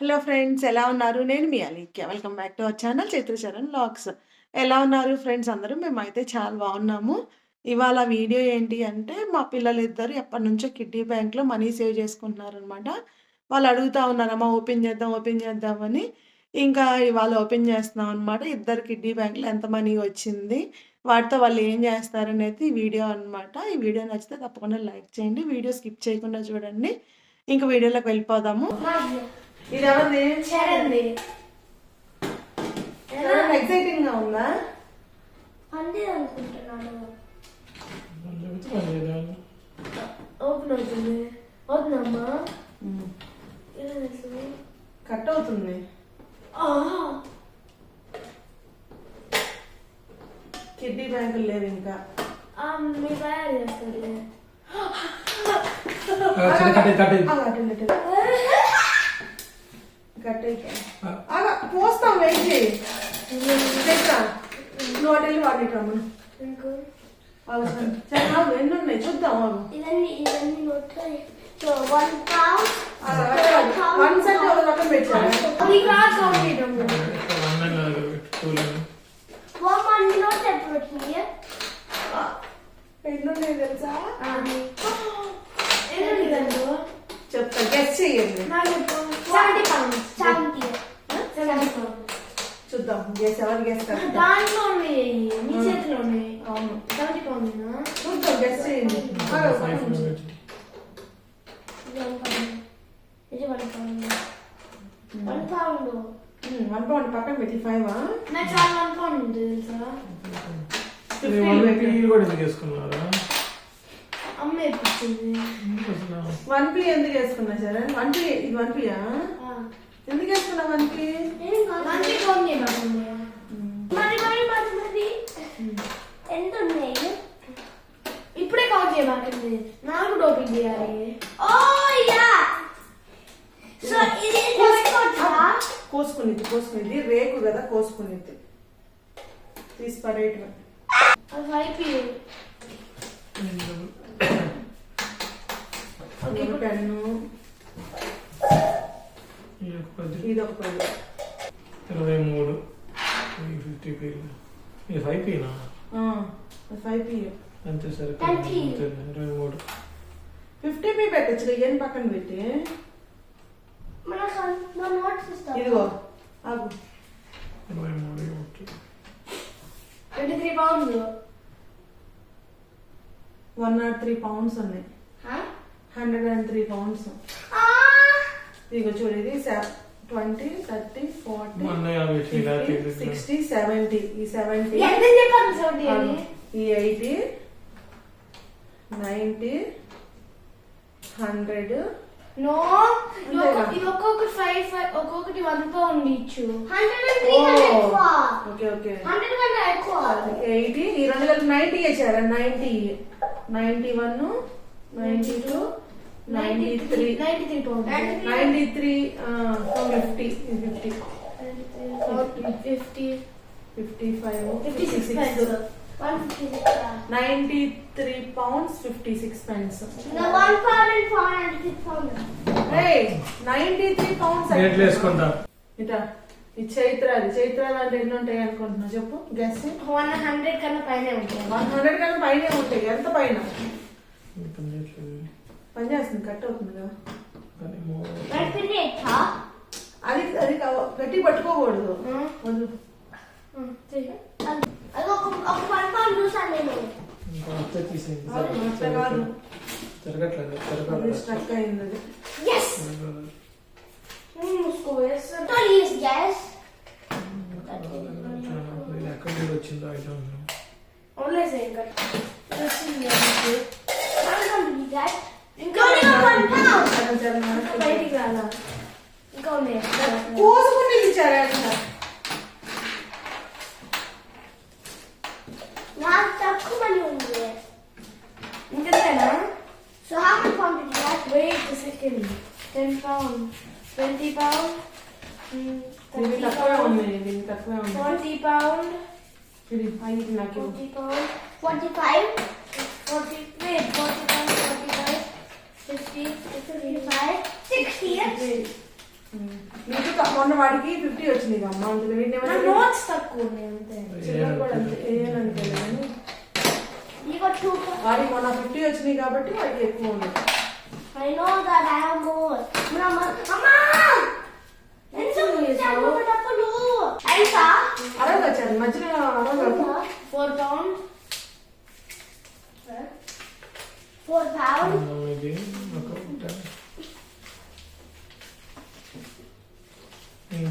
Hello friends ఎలా ఉన్నారు? నేను మీ Aleekya. Welcome back to our channel Chitracharan lakhs ఎలా ఉన్నారు ఫ్రెండ్స్ అందరూ? మేమైతే చాలా బాగున్నాము. ఇవాళ వీడియో ఏంటి అంటే మా పిల్లలు ఇద్దరు ఎప్పటినుంచో కిడ్డీ బ్యాంక్‌లో మనీ సేవ్ చేసుకుంటున్నారనమాట. వాళ్ళు అడుగుతా ఉన్నారు అమ్మ ఓపెన్ చేద్దాం, ఓపెన్ చేద్దామని. ఇంకా ఇవాళ ఓపెన్ చేస్తున్నాం అనమాట. ఇద్దరు కిడ్నీ బ్యాంక్‌లో ఎంత మనీ వచ్చింది, వాటితో వాళ్ళు ఏం చేస్తారనేది ఈ వీడియో అనమాట. ఈ వీడియో నచ్చితే తప్పకుండా లైక్ చేయండి. వీడియో స్కిప్ చేయకుండా చూడండి. ఇంక వీడియోలోకి వెళ్ళిపోదాము. ఇది ఎవరిది? చరణ్ది. చరణ్ ఎక్సైటింగ్‌గా ఉందా? అంతే అనుకుంటున్నాను ఓపెన్ అవుతుంది అవుతుందమ్మా కట్ అవుతుంది. ఆహా. కిడ్నీ బ్యాంకులు లేవు ఇంకా. ఆ, మీ తయారు చేస్తారులే ఆగు, పోస్తాం వెయిట్ చేయి. నువ్వు అటు వెళ్ళి వాడి రమ్మను. ఆగు, ఎన్ని ఉన్నాయి చూద్దాం వన్ సెట్ ఒక రకం పెట్టారు. అది కాదు కౌంట్ చేయడం one two line one one note ఎప్పుడు వచ్చింది ఆ, ఎన్ని ఉన్నాయి తెలుసా? ఏంటండి దాంట్లో చెప్తా గెస్ చేయండి నాకు seventy pounds seventy seventy pounds చూద్దాం గెస్ ఎవరు గెస్ కరెక్ట్? దాంట్లో ఉన్నాయి మీ చేతిలో ఉన్నాయి అవును. సెవెంటీ పౌండ్నా చూద్దాం గెస్ చేయండి. ఇది వన్ పౌండ్. వన్ వన్ పక్కన పెట్టి ఫైవ్ నాకు చాలా వన్ పౌండ్ ఉంది తెలుసా? అమ్మ వన్ పి ఎందుకు వేసుకున్నా సరే వన్ పి ఇది వన్ పియా ఎందుకు వేసుకున్నా వన్ పి మంచి ఫోన్ చేయమంటుంది మరి మరి మరి మరి. ఎంత ఉన్నాయి ఇప్పుడే కౌంట్ చేయమంటుంది నాకు ఓపెన్ చేయాలి. ఓ యా. సో ఇది కోసుకునేది కోసుకునేది రేకు కదా కోసుకునేది తీసి పడేయటం అది అయిపోయి ఒక పెన్ను ఈ యొక్క పది ఇది ఒక పది. ఇరవై మూడు ఫిఫ్టీ పీ ఇది ఫైవ్ పీనా ఫైవ్ పి అంతే సరే ఇరవై మూడు ఫిఫ్టీ పి పెట్టచ్చు ఏం పక్కన పెట్టి? మన మన నోట్స్ ఇస్తాం. ఇదిగో ఆగు. ఇరవై మూడు okay twenty three pounds. One nought three pounds ఉన్నాయి. Hundred and three pounds. ఇదిగో చూడు ఇది twenty thirty forty sixty seventy. ఈ సెవెంటీ ఈ ఎయిటీ నైంటీ హండ్రెడ్. నో ఒక్కొక్కటి ఫైవ్ ఫైవ్ ఒక్కొక్కటి వన్ పౌండ్ ఇచ్చు. Okay okay. ఎయిటీ ఈ రెండు వేల నైన్టీ వేసారా ninety ninety one ninety two ninety three ninety three pound ninety three fifty fifty fifty fifty five fifty six ninety three pounds fifty six pence ninety three pounds రేట్లు వేసుకుంటా. ఇటా ఈ చైత్ర అది చైత్ర అంటే ఎన్ని ఉంటాయి అనుకుంటున్నా చెప్పు గెస్ వన్ హండ్రెడ్ కన్నా పైన ఉంటాయి. వన్ హండ్రెడ్ కన్నా పైనే ఉంటాయి. ఎంత పైన. పని చేస్తుంది కట్ అవుతుంది కదా. అది అది గట్టి పట్టుకోకూడదు. కాదు. జరగట్లేదు స్ట్రక్ అయింది. ఎక్కడి నుండి వచ్చిందో ఐ డోంట్ నో మనకి. మనం కంప్లీట్ ఇంకా వన్ పౌండ్ సగం సగం ఇంకా బయటికి రాలా ఇంకా ఉన్నాయి కోసుకుని ఇచ్చారా అంట నాకు తక్కువ మనీ ఉంది ఇంకెంతేనా so how much pound is that wait second ten pound twenty pound ఇది తక్కువే ఉంది ఇది తక్కువే ఉంది ఫార్టీ పౌండ్ ఇది ఐదు నాకు ఫార్టీ పౌండ్ ఫార్టీ ఫైవ్ కూడా అంతే వేయనంతే కానీ You got two. వాడికి మొన్న ఫిఫ్టీ వచ్చినాయి కాబట్టి వాడికి ఎక్కువ ఉన్నాయి I know that I have more. Mama, Mama! ఎందుకు ఇచ్చావు డబ్బులు? ఐసా? అరవై వచ్చారు మధ్యలో అరవై Four pound. Four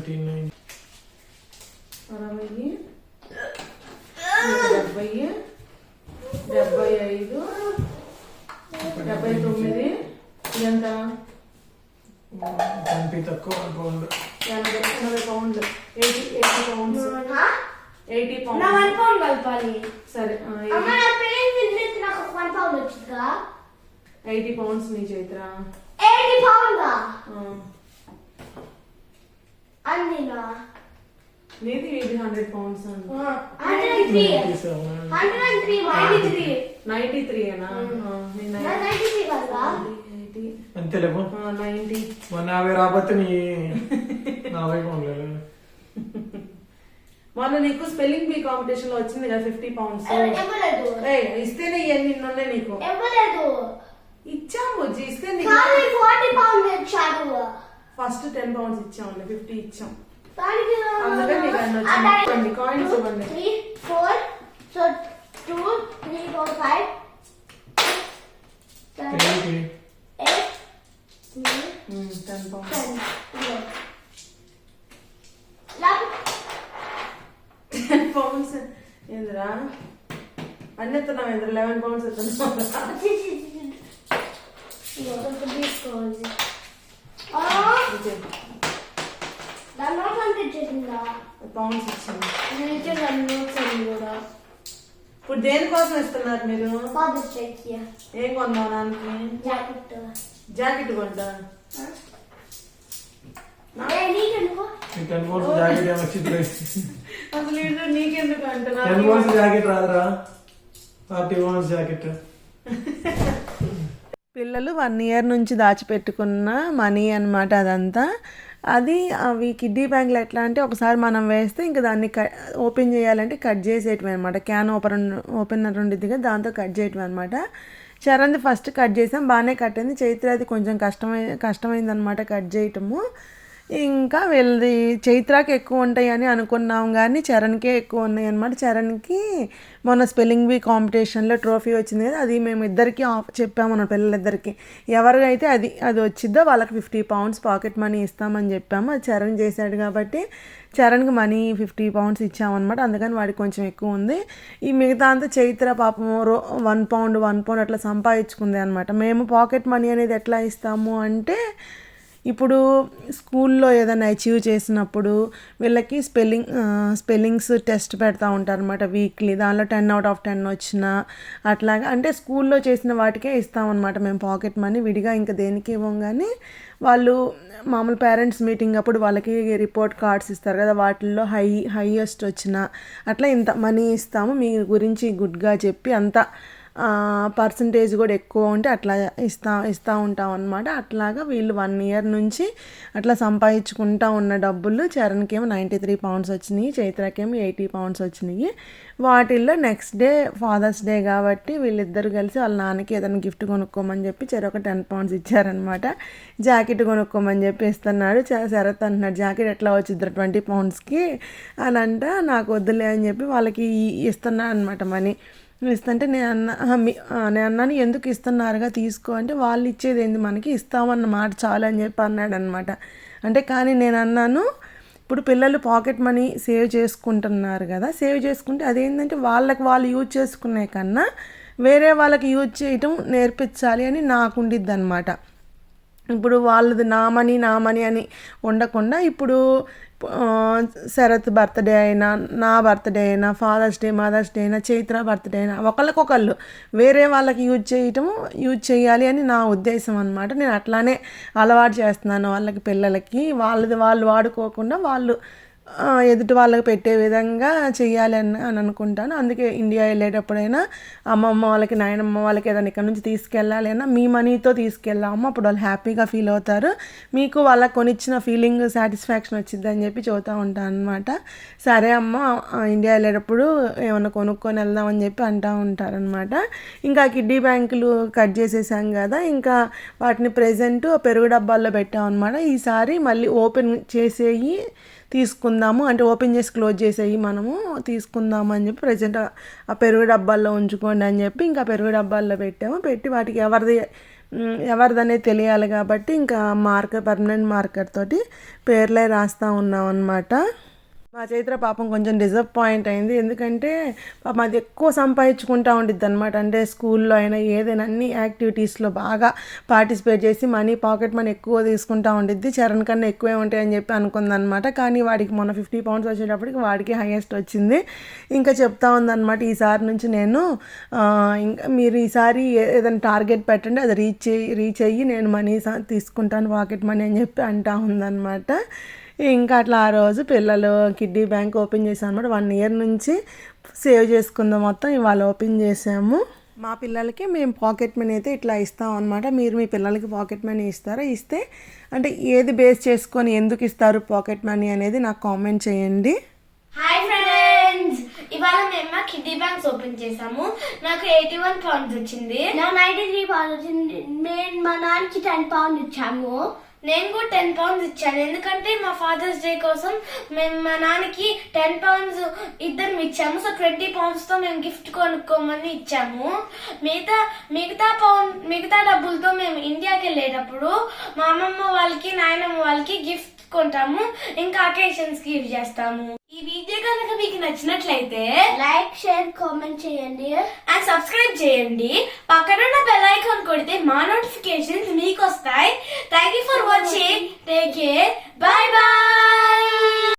ninety nine అరవై డెబ్బై డెబ్బై ఐదు డెబ్బై తొమ్మిది ఇదంతా ట్వంటీ తక్కువ పౌండ్ ఎనభై ఎనభై పౌండ్లు ఎయిటీ ఎయిటీ పౌండ్స్? ఎయిటీ నా వన్ పౌండ్ కలపాలి సరే అమ్మ నా పెళ్ళి తినేసి నాకు ఒక వన్ పౌండ్ వచ్చిందిగా ఎయిటీ పౌండ్స్ నీ చైత్ర ఎయిటీ పౌండ్ నీది ఇది హండ్రెడ్ పౌండ్స్ అండి hundred and three ninety seven hundred and three ninety three ninety three అనా నైన్టీ త్రీ కదా ఎయిటీ అంతే లేవు నైన్టీ మొన్న యాభై రాబోతే నీ నలభై పౌండ్లు మొన్న నీకు స్పెల్లింగ్ బీ కాంపిటీషన్లో వచ్చింది కదా ఫిఫ్టీ పౌండ్స్ ఇస్తేనే ఇవన్నీ ఉన్నాయి నీకు. ఇచ్చాము ఇస్తే ఫార్టీ ఫస్ట్ టెన్ పౌండ్స్ ఇచ్చాము ఫిఫ్టీ ఇచ్చాం అందుకని నీకు అన్ని వచ్చింది. coins ఇవ్వండి. Three four so two three four five ten pounds ten ten pounds ఏందిరా? అన్ని ఎత్తున్నావు ఏంద్ర? లెవెన్ పౌండ్స్ ఎత్తున్నావు. తీసుకోవాలి. దాని నోట్స్ అంత ఇచ్చేసిందా పౌండ్స్ ఇచ్చాము నేను ఇచ్చే దాని నోట్స్ అన్ని కూడా ఇప్పుడు దేనికోసం ఇస్తున్నారు మీరు? ఫాదర్స్ డేకి ఏం కొందాం దానికి జాకెట్. జాకెట్ కొంటా. టెన్ జాకెట్ అసలు నీకెందుకు టెన్ జాకెట్ రాదురా. Forty jacket. పిల్లలు వన్ ఇయర్ నుంచి దాచిపెట్టుకున్న మనీ అన్నమాట అదంతా. అది అవి కిడ్డీ బ్యాంగ్లు ఎట్లా అంటే ఒకసారి మనం వేస్తే ఇంకా దాన్ని క ఓపెన్ చేయాలంటే కట్ చేసేయటం అనమాట క్యాన్ ఓపెన్ ఓపెనర్ ఉండిద్ది కదా దాంతో కట్ చేయటం అనమాట చరణ్ది ఫస్ట్ కట్ చేసాం బాగానే కట్టింది. చైత్ర అది కొంచెం కష్టమై కష్టమైందనమాట కట్ చేయటము. ఇంకా వీళ్ళది చైత్రాకి ఎక్కువ ఉంటాయని అనుకున్నాం కానీ చరణ్కే ఎక్కువ ఉన్నాయి అనమాట చరణ్కి మొన్న స్పెల్లింగ్ బీ కాంపిటీషన్లో ట్రోఫీ వచ్చింది కదా అది మేము ఇద్దరికి ఆఫ్ చెప్పాము మన పిల్లలిద్దరికి. ఎవరికైతే అది అది వచ్చిద్దో వాళ్ళకి ఫిఫ్టీ పౌండ్స్ పాకెట్ మనీ ఇస్తామని చెప్పాము. అది చరణ్ చేశాడు కాబట్టి చరణ్కి మనీ ఫిఫ్టీ పౌండ్స్ ఇచ్చామన్నమాట. అందుకని వాడికి కొంచెం ఎక్కువ ఉంది. ఈ మిగతా అంతా చైత్ర పాపం రో వన్ పౌండ్ వన్ పౌండ్ అట్లా సంపాదించుకుంది అనమాట మేము పాకెట్ మనీ అనేది ఎట్లా ఇస్తాము అంటే ఇప్పుడు స్కూల్లో ఏదైనా అచీవ్ చేసినప్పుడు వీళ్ళకి స్పెల్లింగ్ స్పెల్లింగ్స్ టెస్ట్ పెడతా ఉంటారు అనమాట వీక్లీ. దానిలో టెన్ అవుట్ ఆఫ్ టెన్ వచ్చిన అట్లాగా అంటే స్కూల్లో చేసిన వాటికే ఇస్తామన్నమాట మేము పాకెట్ మనీ విడిగా. ఇంకా దేనికి ఇవ్వం కానీ వాళ్ళు మామూలు పేరెంట్స్ మీటింగ్ అప్పుడు వాళ్ళకి రిపోర్ట్ కార్డ్స్ ఇస్తారు కదా వాటిల్లో హై హైయెస్ట్ వచ్చిన అట్లా ఇంత మనీ ఇస్తాము మీ గురించి గుడ్గా చెప్పి అంతా పర్సంటేజ్ కూడా ఎక్కువ ఉంటే అట్లా ఇస్తా ఇస్తూ ఉంటాం అనమాట అట్లాగా వీళ్ళు వన్ ఇయర్ నుంచి అట్లా సంపాదించుకుంటా ఉన్న డబ్బులు చరణ్కేమో నైంటీ త్రీ పౌండ్స్ వచ్చినాయి చైత్రకేమో ఎయిటీ పౌండ్స్ వచ్చినాయి. వాటిల్లో నెక్స్ట్ డే ఫాదర్స్ డే కాబట్టి వీళ్ళిద్దరు కలిసి వాళ్ళ నాన్నకి ఏదైనా గిఫ్ట్ కొనుక్కోమని చెప్పి చెరొక టెన్ పౌండ్స్ ఇచ్చారనమాట జాకెట్ కొనుక్కోమని చెప్పి ఇస్తున్నాడు. చ- శరత్ అంటున్నాడు జాకెట్ ఎట్లా వచ్చిద్దరు ట్వంటీ పౌండ్స్కి అని అంట నాకు వద్దులే అని చెప్పి వాళ్ళకి ఇస్తున్నా అనమాట మనీ. ఇస్తుంటే నేను అన్న మీ- నేను అన్నాను ఎందుకు ఇస్తున్నారుగా తీసుకో అంటే వాళ్ళు ఇచ్చేది ఏంది మనకి? ఇస్తామన్న మాట చాలు అని చెప్పి అన్నాడు అనమాట అంటే కానీ నేను అన్నాను ఇప్పుడు పిల్లలు పాకెట్ మనీ సేవ్ చేసుకుంటున్నారు కదా సేవ్ చేసుకుంటే అదేంటంటే వాళ్ళకి వాళ్ళు యూజ్ చేసుకునే కన్నా వేరే వాళ్ళకి యూజ్ చేయటం నేర్పించాలి అని నాకు ఉండిద్ది అనమాట ఇప్పుడు వాళ్ళది నామని నామని అని ఉండకుండా ఇప్పుడు శరత్ బర్త్డే అయినా నా బర్త్డే అయినా ఫాదర్స్ డే మదర్స్ డే అయినా చైత్ర బర్త్డే అయినా ఒకళ్ళకొకళ్ళు వేరే వాళ్ళకి యూజ్ చేయటము యూజ్ చేయాలి అని నా ఉద్దేశం అనమాట నేను అట్లానే అలవాటు చేస్తున్నాను వాళ్ళకి పిల్లలకి. వాళ్ళది వాళ్ళు వాడుకోకుండా వాళ్ళు ఎదుటి వాళ్ళకి పెట్టే విధంగా చేయాలని అని అనుకుంటాను. అందుకే ఇండియా వెళ్ళేటప్పుడైనా అమ్మమ్మ వాళ్ళకి నాయనమ్మ వాళ్ళకి ఏదైనా ఇక్కడ నుంచి తీసుకెళ్ళాలి అయినా మీ మనీతో తీసుకెళ్ళాము అప్పుడు వాళ్ళు హ్యాపీగా ఫీల్ అవుతారు. మీకు వాళ్ళకి కొనిచ్చిన ఫీలింగ్ సాటిస్ఫాక్షన్ వచ్చింది అని చెప్పి చెబుతూ ఉంటాను అనమాట సరే అమ్మ ఇండియా వెళ్ళేటప్పుడు ఏమైనా కొనుక్కొని వెళ్దామని చెప్పి అంటూ ఉంటారనమాట ఇంకా కిడ్డీ బ్యాంకులు కట్ చేసేసాం కదా ఇంకా వాటిని ప్రజెంట్ పెరుగు డబ్బాల్లో పెట్టాం అనమాట ఈసారి మళ్ళీ ఓపెన్ చేసేయి తీసుకుందాము. అంటే ఓపెన్ చేసి క్లోజ్ చేసేయి మనము. తీసుకుందాము అని చెప్పి ప్రజెంట్ ఆ పెరుగు డబ్బాల్లో ఉంచుకోండి అని చెప్పి ఇంకా పెరుగు డబ్బాల్లో పెట్టాము. పెట్టి వాటికి ఎవరిది ఎవరిదనేది తెలియాలి కాబట్టి ఇంకా మార్కర్ పర్మనెంట్ మార్కర్ తోటి పేర్లే రాస్తూ ఉన్నాం అనమాట మా చైత్ర పాపం కొంచెం డిసప్పాయింట్ అయింది. ఎందుకంటే పాపం అది ఎక్కువ సంపాదించుకుంటా ఉండిద్ది అనమాట అంటే స్కూల్లో అయినా ఏదైనా అన్ని యాక్టివిటీస్లో బాగా పార్టిసిపేట్ చేసి మనీ పాకెట్ మనీ ఎక్కువ తీసుకుంటా ఉండిద్ది. చరణ్ కన్నా ఎక్కువే ఉంటాయని చెప్పి అనుకుందనమాట కానీ వాడికి మొన్న ఫిఫ్టీ పౌండ్స్ వచ్చేటప్పటికి వాడికి హైయెస్ట్ వచ్చింది. ఇంకా చెప్తా ఉందన్నమాట. ఈసారి నుంచి నేను ఇంకా మీరు ఈసారి ఏదైనా టార్గెట్ పెట్టండి. అది రీచ్ చేయి రీచ్ అయ్యి నేను మనీ తీసుకుంటాను పాకెట్ మనీ అని చెప్పి అంటా ఉందన్నమాట. ఇంకా అట్లా ఆ రోజు పిల్లలు కిడ్డీ బ్యాంక్ ఓపెన్ చేసాం అనమాట వన్ ఇయర్ నుంచి సేవ్ చేసుకుందాం మొత్తం ఇవాళ ఓపెన్ చేసాము మా పిల్లలకి మేము పాకెట్ మనీ అయితే ఇట్లా ఇస్తాం అనమాట మీరు మీ పిల్లలకి పాకెట్ మనీ ఇస్తారా? ఇస్తే అంటే ఏది బేస్ చేసుకొని ఎందుకు ఇస్తారు పాకెట్ మనీ అనేది నాకు కామెంట్ చేయండి. హాయ్ ఫ్రెండ్స్ ఇవాళ మేము మా కిడ్డీ బ్యాంక్స్ ఓపెన్ చేసాము నాకు ఎయిటీ వన్ పౌండ్స్ వచ్చింది. నా నైన్టీ త్రీ పౌండ్ వచ్చింది. మేము మా నాన్నకి టెన్ పౌండ్ ఇచ్చాము. నేను కూడా టెన్ పౌండ్స్ ఇచ్చాను. ఎందుకంటే మా ఫాదర్స్ డే కోసం మేము మా నాన్నకి టెన్ పౌండ్స్ ఇద్దరం ఇచ్చాము. సో ట్వంటీ పౌండ్స్తో మేము గిఫ్ట్ కొనుక్కోమని ఇచ్చాము. మిగతా మిగతా పౌండ్ మిగతా డబ్బులతో మేము ఇండియాకి వెళ్ళేటప్పుడు మా అమ్మమ్మ వాళ్ళకి నాయనమ్మ వాళ్ళకి గిఫ్ట్ కొంటాము ఇంకా అకేషన్స్కి యూజ్ చేస్తాము. ఈ వీడియో కనుక మీకు నచ్చినట్లయితే లైక్ షేర్ కామెంట్ చేయండి. అండ్ సబ్స్క్రైబ్ చేయండి. పక్కనున్న బెల్ ఐకాన్ కొడితే మా నోటిఫికేషన్స్ మీకు వస్తాయి thank you for watching take care bye bye